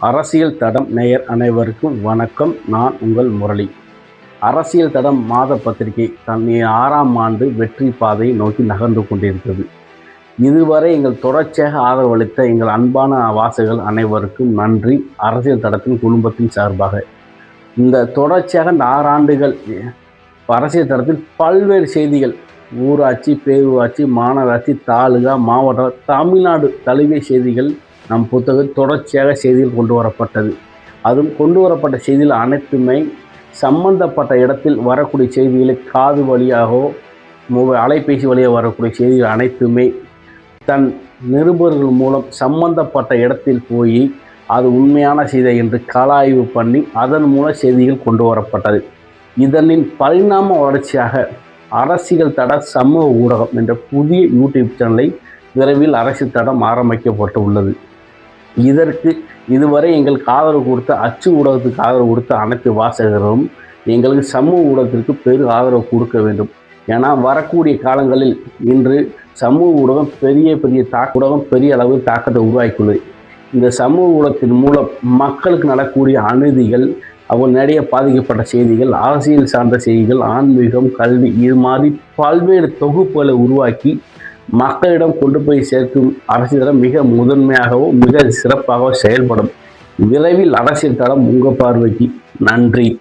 அரசியல் தடம் நேயர் அனைவருக்கும் வணக்கம். நான் உங்கள் முரளி. அரசியல் தடம் மாத பத்திரிகை தன்னை ஆறாம் ஆண்டு வெற்றி பாதையை நோக்கி நகர்ந்து கொண்டிருக்கிறது. இதுவரை எங்கள் தொடர்ச்சியாக ஆதரவளித்த எங்கள் அன்பான வாசகர்கள் அனைவருக்கும் நன்றி. அரசியல் தடத்தின் குடும்பத்தின் சார்பாக. இந்த தொடர்ச்சியாக இந்த ஆறாண்டுகள் அரசியல் தடத்தில் பல்வேறு செய்திகள் ஊராட்சி பேரூராட்சி மாநகராட்சி தாலுகா மாவட்டம் தமிழ்நாடு தழுவிய செய்திகள் நம் புத்தகம் தொடர்ச்சியாக செய்திகள் கொண்டு வரப்பட்டது. அதுவும் கொண்டு வரப்பட்ட செய்திகள் அனைத்துமே சம்பந்தப்பட்ட இடத்தில் வரக்கூடிய செய்திகளை காது வழியாகவோ மொபைல் அலைபேசி வழியாக வரக்கூடிய செய்திகள் அனைத்துமே தன் நிருபர்கள் மூலம் சம்பந்தப்பட்ட இடத்தில் போய் அது உண்மையான செய்தி என்று கலாய்வு பண்ணி அதன் மூலம் செய்திகள் கொண்டு வரப்பட்டது. இதனின் பரிணாம வளர்ச்சியாக அரசியல் தட சமூக ஊடகம் என்ற புதிய யூடியூப் சேனலை விரைவில் அரசியல் தடம் ஆரம்பிக்கப்பட்டு உள்ளது. இதற்கு இதுவரை எங்களுக்கு ஆதரவு கொடுத்த அச்சு ஊடகத்துக்கு ஆதரவு கொடுத்த அனைத்து வாசகர்களும் எங்களுக்கு சமூக ஊடகத்திற்கு பெரு ஆதரவு கொடுக்க வேண்டும். ஏன்னா வரக்கூடிய காலங்களில் இன்று சமூக ஊடகம் பெரிய பெரிய தாக்க ஊடகம் பெரிய அளவு தாக்கத்தை உருவாக்கியுள்ளது. இந்த சமூக ஊடகத்தின் மூலம் மக்களுக்கு நடக்கக்கூடிய அநீதிகள் அவங்க நிறைய பாதிக்கப்பட்ட செய்திகள் அரசியல் சார்ந்த செய்திகள் ஆன்மீகம் கல்வி இது மாதிரி பல்வேறு தொகுப்புகளை உருவாக்கி மக்களிடம் கொண்டு போய் சேர்க்கும் அரசியல் மிக முதன்மையாகவும் மிக சிறப்பாகவும் செயல்படும். விரைவில் அரசியல் தளம் உங்கள் பார்வைக்கு. நன்றி.